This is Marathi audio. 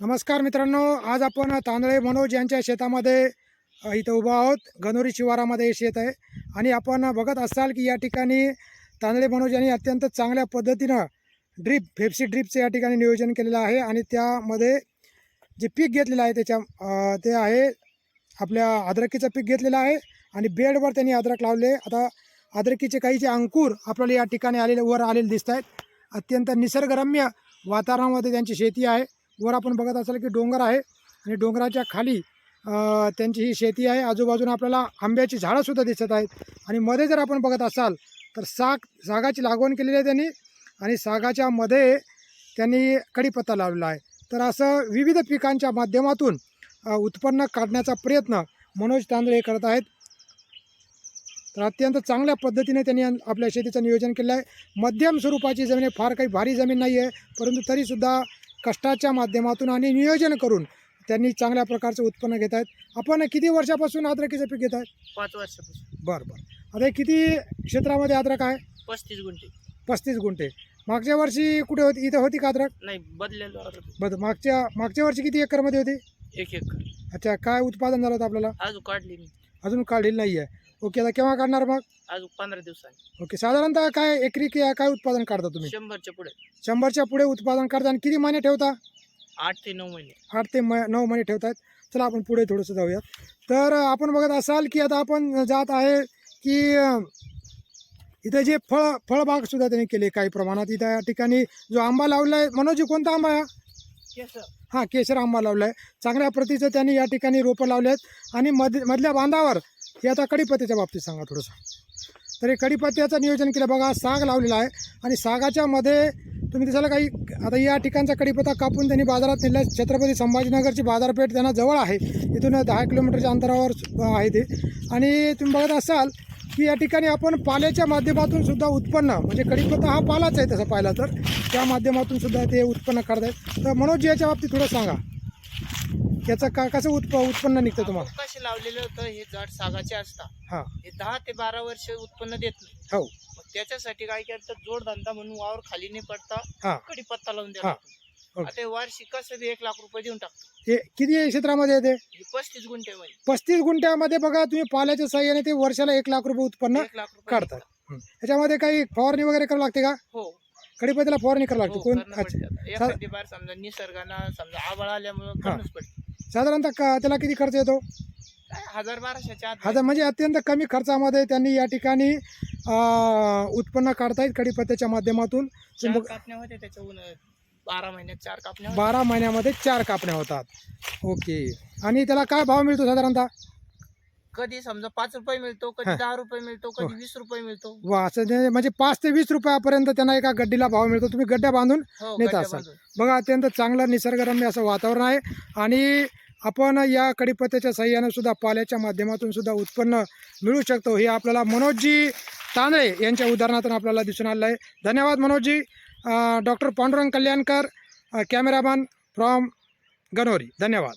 नमस्कार मित्रांनो आज आपण तांदळे मनोज यांच्या शेतामध्ये इथं उभा आहोत. गणोरी शिवारामध्ये हे शेत आहे. आणि आपण बघत असाल की या ठिकाणी तांदळे मनोज यांनी अत्यंत चांगल्या पद्धतीनं ड्रीप फेप्सी ड्रीपचं या ठिकाणी नियोजन केलेलं आहे. आणि त्यामध्ये जे पीक घेतलेलं आहे त्याच्या ते आहे आपल्या अद्रकीचं पीक घेतलेलं आहे. आणि बेडवर त्यांनी अद्रक लावले. आता अद्रकीचे काही जे अंकुर आपल्याला या ठिकाणी आलेले वर आलेले दिसत आहेत अत्यंत निसर्गरम्य वातावरणामध्ये त्यांची शेती आहे. वर आपण बघत असाल की डोंगर आहे आणि डोंगराच्या खाली त्यांची ही शेती आहे. आजूबाजूने आपल्याला आंब्याची झाडंसुद्धा दिसत आहेत. आणि मध्ये जर आपण बघत असाल तर साग सागाची लागवण केलेली आहे त्यांनी आणि सागाच्या मध्ये त्यांनी कढीपत्ता लावलेला आहे. तर असं विविध पिकांच्या माध्यमातून उत्पन्न काढण्याचा प्रयत्न मनोज तांदळे हे करत आहेत. तर अत्यंत चांगल्या पद्धतीने त्यांनी आपल्या शेतीचं नियोजन केलं आहे. मध्यम स्वरूपाची जमीन आहे. फार काही भारी जमीन नाही आहे परंतु तरीसुद्धा कष्टाच्या माध्यमातून आणि नियोजन करून त्यांनी चांगल्या प्रकारचं उत्पन्न घेत आहेत. आपण किती वर्षापासून अद्रकीचं पीक घेत आहेत? पाच वर्षापासून. बरं बरं. आता किती क्षेत्रामध्ये अद्रक आहे? पस्तीस गुंठे. पस्तीस गुंठे. मागच्या वर्षी कुठे होती? इथं होती का अद्रक नाही बदलेलो. बरं मागच्या मागच्या वर्षी किती एकरमध्ये होती? एक एक अच्छा काय उत्पादन झालं होतं आपल्याला? अजून काढली अजून काढलेलं नाही आहे ओके आता केव्हा काढणार मग? अजून पंधरा दिवसांनी. ओके साधारणतः काय एकरी कि- काय उत्पादन काढता तुम्ही? शंभरच्या पुढे. शंभरच्या पुढे उत्पादन करता आणि किती महिने ठेवता? आठ ते नऊ महिने. आठ ते म नऊ महिने ठेवतात चला आपण पुढे थोडंसं जाऊया तर अं, आपण बघत असाल की आता आपण जात आहे की अं, इथं जे फळ फळबागसुद्धा त्यांनी केले काही प्रमाणात. इथं या ठिकाणी जो आंबा लावला आहे मनोजी कोणता आंबा आहे हा? हां केशर आंबा लावला आहे चांगल्या प्रतीचं त्यांनी या ठिकाणी रोपं लावले आहेत आणि मध मधल्या बांधावर हे आता कढीपत्त्याच्या बाबतीत सांगा थोडंसं. तर हे कढीपत्त्याचं नियोजन केलं बघा साग लावलेला आहे आणि सागाच्या मध्ये तुम्ही दिसायला काही आता या ठिकाणचा कढीपत्ता कापून त्यांनी बाजारात नेला छत्रपती संभाजीनगरची बाजारपेठ त्यांना जवळ आहे. इथून दहा किलोमीटरच्या अंतरावर आहे ते. आणि तुम्ही बघत असाल की या ठिकाणी आपण पाल्याच्या माध्यमातून सुद्धा उत्पन्न म्हणजे कढीपत्ता हा पालाच आहे तसं पाहिला तर त्या माध्यमातून सुद्धा ते उत्पन्न करतायत तर मनोज याच्या बाबतीत थोडं सांगा. याचं का कसं उत्प उत्पन्न निघतं तुम्हाला? कसे लावलेलं होतं हे झाड सागाचे असतात. हां. हे दहा ते बारा वर्ष उत्पन्न देत नाही. हो. मग त्याच्यासाठी काय केलं तर जोडधंदा म्हणून वावर खाली नाही पडता हां. कडीपत्ता लावून हा. द्या. आता हे वार्षिक कसं बी एक लाख रुपये देऊन टाकतो हे किती क्षेत्रामध्ये येते हे पस्तीस गुंठे पस्तीस गुंठ्यामध्ये बघा तुम्ही पाल्याच्या साह्याने ते वर्षाला एक लाख रुपये उत्पन्न एक लाख रुपये काढतात. निघतात. हं. याच्यामध्ये काही फवारणी वगैरे करावं लागते का? हो. कढीपत्त्याला फवारणी करावं लागते. हो, कोण? करणं अच्छा. पडतं. एखादी बार समजा निसर्गानं समजा आबळ आल्यामुळं करणंच पडतं. साधारणतः का त्याला किती खर्च येतो? काय हजार बाराशेच्या आत हजार म्हणजे अत्यंत कमी खर्चामध्ये त्यांनी या ठिकाणी अं, उत्पन्न काढतायत कढीपत्त्याच्या माध्यमातून. चार तुम्ही बघ- कापण्या होत्या त्याच्याहून बारा महिन्यात चार कापण्या होत्या. बारा महिन्यामध्ये चार कापण्या होतात. ओके. आणि त्याला काय भाव मिळतो साधारणतः? कधी समजा पाच रुपये मिळतो कधी हा. दहा रुपये मिळतो कधी वीस रुपये मिळतो. वा असं म्हणजे पाच ते वीस रुपयापर्यंत त्यांना एका गड्डीला भाव मिळतो. तुम्ही गड्ड्या बांधून हो नेत गड्ड्या असाल. बांधून. बघा अत्यंत चांगलं निसर्गरम्य असं वातावरण आहे. आणि आपण या कडीपत्त्याच्या सहाय्यानं सुद्धा पाल्याच्या माध्यमातून सुद्धा उत्पन्न मिळू शकतो. हे आपल्याला मनोजजी तांदळे यांच्या उदाहरणातून आपल्याला दिसून आलेलं आहे. धन्यवाद Manojji. Doctor Pandurang Kalyankar cameraman from Ganori धन्यवाद.